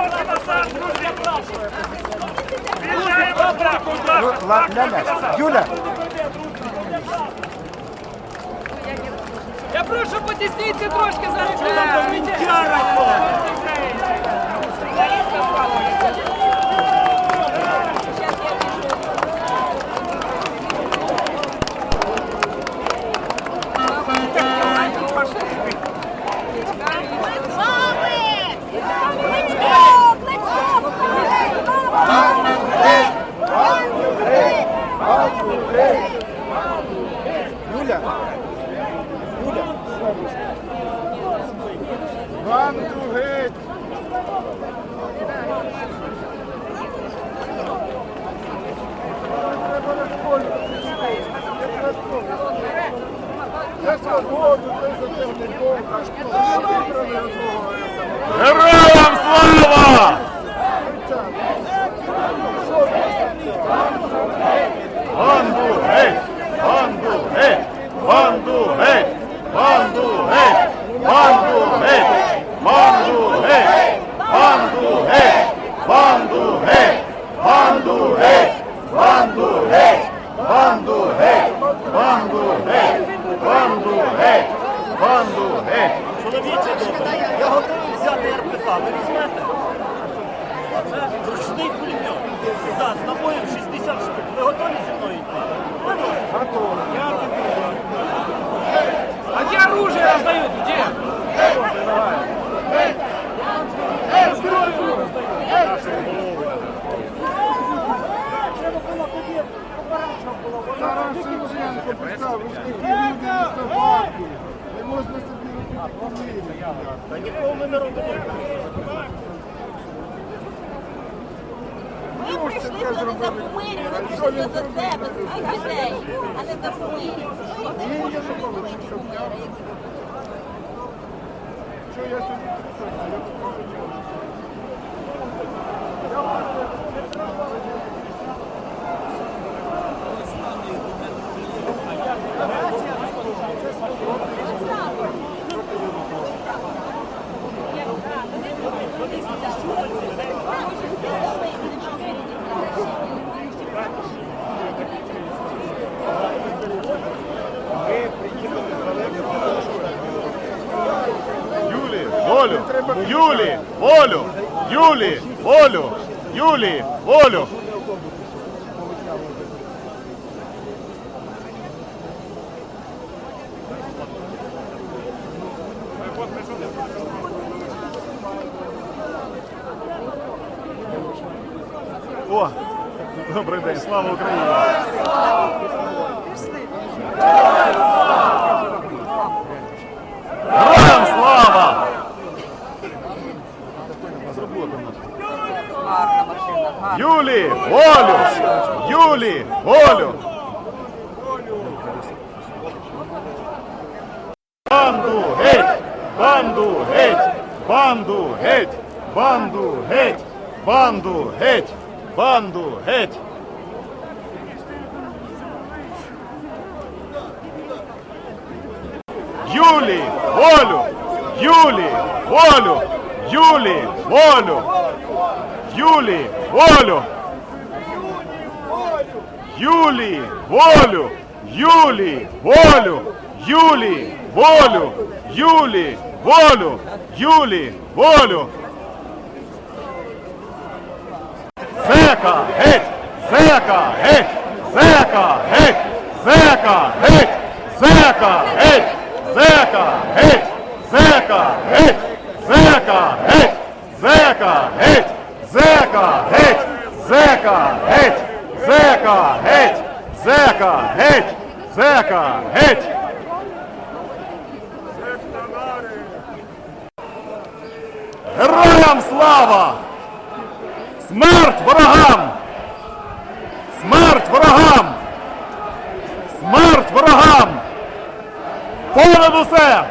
Друзі! Вільняємо! Юля! Я прошу потісніться трошки зараз. Банду геть! За свободу, за темний Бог, за геть! Банду геть! Банду геть! Банду геть! Банду геть! Банду геть! Банду геть! Чоловіче я готовий взяти РПК. Ви візьмете? Ручний пулемет. Так, з набоєм 60 штук. Ви готові зі Не можна собі Та нікого ми не робимо. Ми прийшли сюди за помиль, ми прийшли за себе, своїх людей, а не за помиль. Ми не можемо робити помиль. Що я сюди прийшов? Я волю, Юлі, волю, Юлі, волю, Юлі, волю. О, добрий день, слава Україні! Героям слава! Юлі, волю! Юлі, волю! Банду геть! Банду геть! Банду геть! Банду геть! Банду геть! Банду геть! Юлі, волю! Юлі, волю! Юлі, волю! Юлі, волю! Юлі, волю! Юлі, волю! Юлі, волю! Юлі, волю! Юлі, волю! Зека, геть! Зека, геть! Зека, геть! Зека, геть! Зека, геть! Зека, геть! Зека, геть! Зека, геть! Зека, геть! Зека, геть! Зека, геть! Зека, геть! Зека, геть! Зека, геть! Героям слава! Смерть ворогам! Смерть ворогам! Смерть ворогам! Понад усе!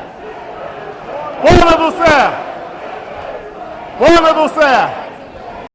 Понад усе! Понад усе!